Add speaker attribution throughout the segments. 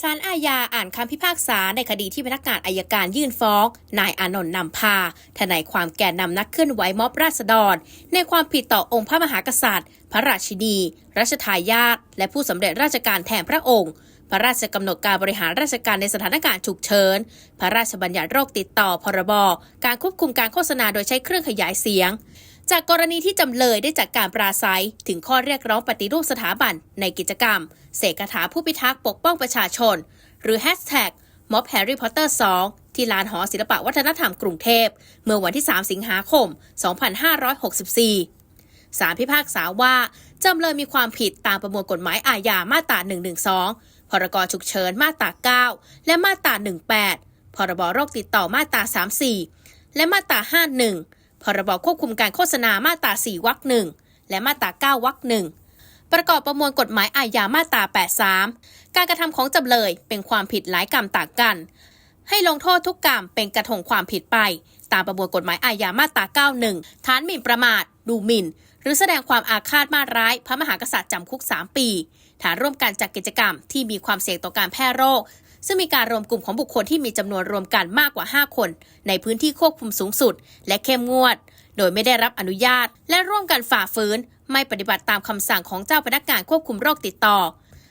Speaker 1: ศาลอาญาอ่านคำพิพากษาในคดีที่พนักงานอายการยื่นฟ้อง นายอานนท์นำพา ทนายความแก่นำนักเคลื่อนไหวม็อบราษฎร ในความผิดต่อองค์พระมหากษัตริย์ พระราชินี รัชทายาทและผู้สำเร็จราชการแทนพระองค์ พระราชกำหนดการบริหารราชการในสถานการณ์ฉุกเฉิน พระราชบัญญัติโรคติดต่อพรบ การควบคุมการโฆษณาโดยใช้เครื่องขยายเสียง จากกรณีที่จำเลยได้จัดการปราศัย ถึงข้อเรียกร้องปฏิรูปสถาบัน ในกิจกรรม เสกคาถาผู้พิทักษ์ปกป้องประชาชน หรือแฮชแท็กม็อบแฮร์รี่พอตเตอร์ 2 ที่ลานหอศิลปะวัฒนธรรมกรุงเทพ เมื่อวันที่ 3 สิงหาคม 2564ศาลพิพากษาว่า จำเลยมีความผิดตามประมวลกฎหมายอาญามาตรา 112 พรกฉุกเฉินมาตรา 9 และมาตรา 18 พรบโรคติดต่อมาตรา 34 และมาตรา 51 พรบควบคุมการโฆษณามาตรา 4 วรรคหนึ่งและมาตรา 9 วรรคหนึ่งประกอบประมวลกฎหมายอาญามาตรา 83 การกระทำของจำเลยเป็นความผิดหลายกรรมต่างกัน ให้ลงโทษทุกกรรมเป็นกระทงความผิดไป ตามประมวลกฎหมายอาญามาตรา91ฐานหมิ่นประมาท ดูหมิ่น หรือแสดงความอาฆาตมาร้าย พระมหากษัตริย์จำคุก 3 ปี ฐานร่วมกันจัดกกิจกรรมที่มีความเสี่ยงต่อการแพร่โรค ซึ่งมีการรวมกลุ่มของบุคคลที่มีจำนวนรวมกันมากกว่า 5 คน ในพื้นที่ควบคุมสูงสุด และเข้มงวด โดยไม่ได้รับอนุญาต และร่วมกันฝ่าฝืน ไม่ปฏิบัติตามคำสั่งของเจ้าพนักงานควบคุมโรคติดต่อ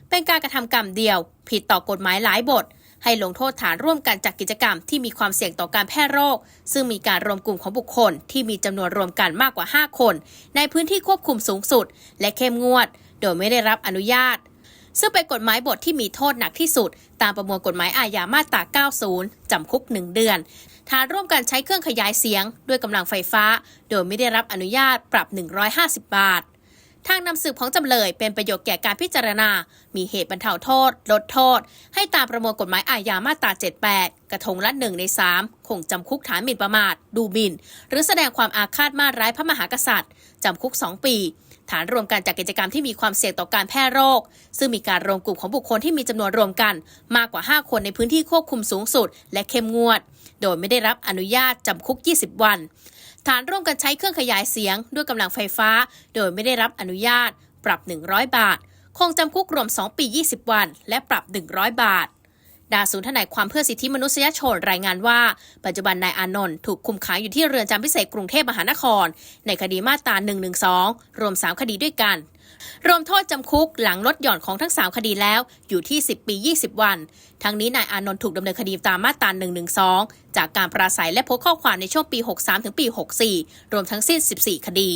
Speaker 1: เป็นการกระทำกรรมเดียว ผิดต่อกฎหมายหลายบท ให้ลงโทษฐานร่วมกันจัดกกิจกรรมที่มีความเสี่ยงต่อการแพร่โรค ซึ่งมีการรวมกลุ่มของบุคคลที่มีจำนวนรวมกันมากกว่า 5 คน ในพื้นที่ควบคุมสูงสุด และเข้มงวด โดยไม่ได้รับอนุญาต ซึ่งเป็นกฎหมายบทที่มีโทษหนักที่สุด ตามประมวลกฎหมายอาญามาตรา 90 จำคุก 1 เดือนฐานร่วมกันใช้เครื่องขยายเสียง ด้วยกำลังไฟฟ้า โดยไม่ได้รับอนุญาตปรับ 150 บาท ทางนำสืบของจำเลยเป็นประโยชน์แก่การพิจารณา มีเหตุบรรเทาโทษ ลดโทษ ให้ตามประมวลกฎหมายอาญามาตรา 78 กระทงละหนึ่งใน3คงจำคุกฐานหมิ่นประมาท ดูหมิ่น หรือแสดงความอาฆาตมาร้ายพระมหากษัตริย์จำคุก 2 ปี ฐานรวมกันจากกิจกรรมที่มีความเสี่ยงต่อการแพร่โรค ซึ่งมีการรวมกลุ่มของบุคคลที่มีจำนวนรวมกัน มากกว่า 5 คนในพื้นที่ควบคุมสูงสุด และเข้มงวด โดยไม่ได้รับอนุญาตจำคุก 20 วัน ฐานร่วมกันใช้เครื่องขยายเสียง ด้วยกำลังไฟฟ้า โดยไม่ได้รับอนุญาต ปรับ 100 บาท คงจำคุกรวม 2 ปี 20 วัน และปรับ 100 บาท ดาศูนย์ทนายความเพื่อสิทธิมนุษยชนรายงานว่า ปัจจุบันนายอานนท์ถูกคุมขังอยู่ที่เรือนจำพิเศษกรุงเทพมหานคร ในคดีมาตรา112 รวม 3 คดีด้วยกัน รวมโทษจำคุกหลังลดหย่อนของทั้ง 3 คดีแล้วอยู่ที่ 10 ปี 20 วัน ทั้งนี้นายอานนท์ถูกดำเนินคดีตามมาตรา112 จากการปราศัยและโพสข้อความในช่วงปี 63 ถึงปี 64 รวมทั้งสิ้น 14 คดี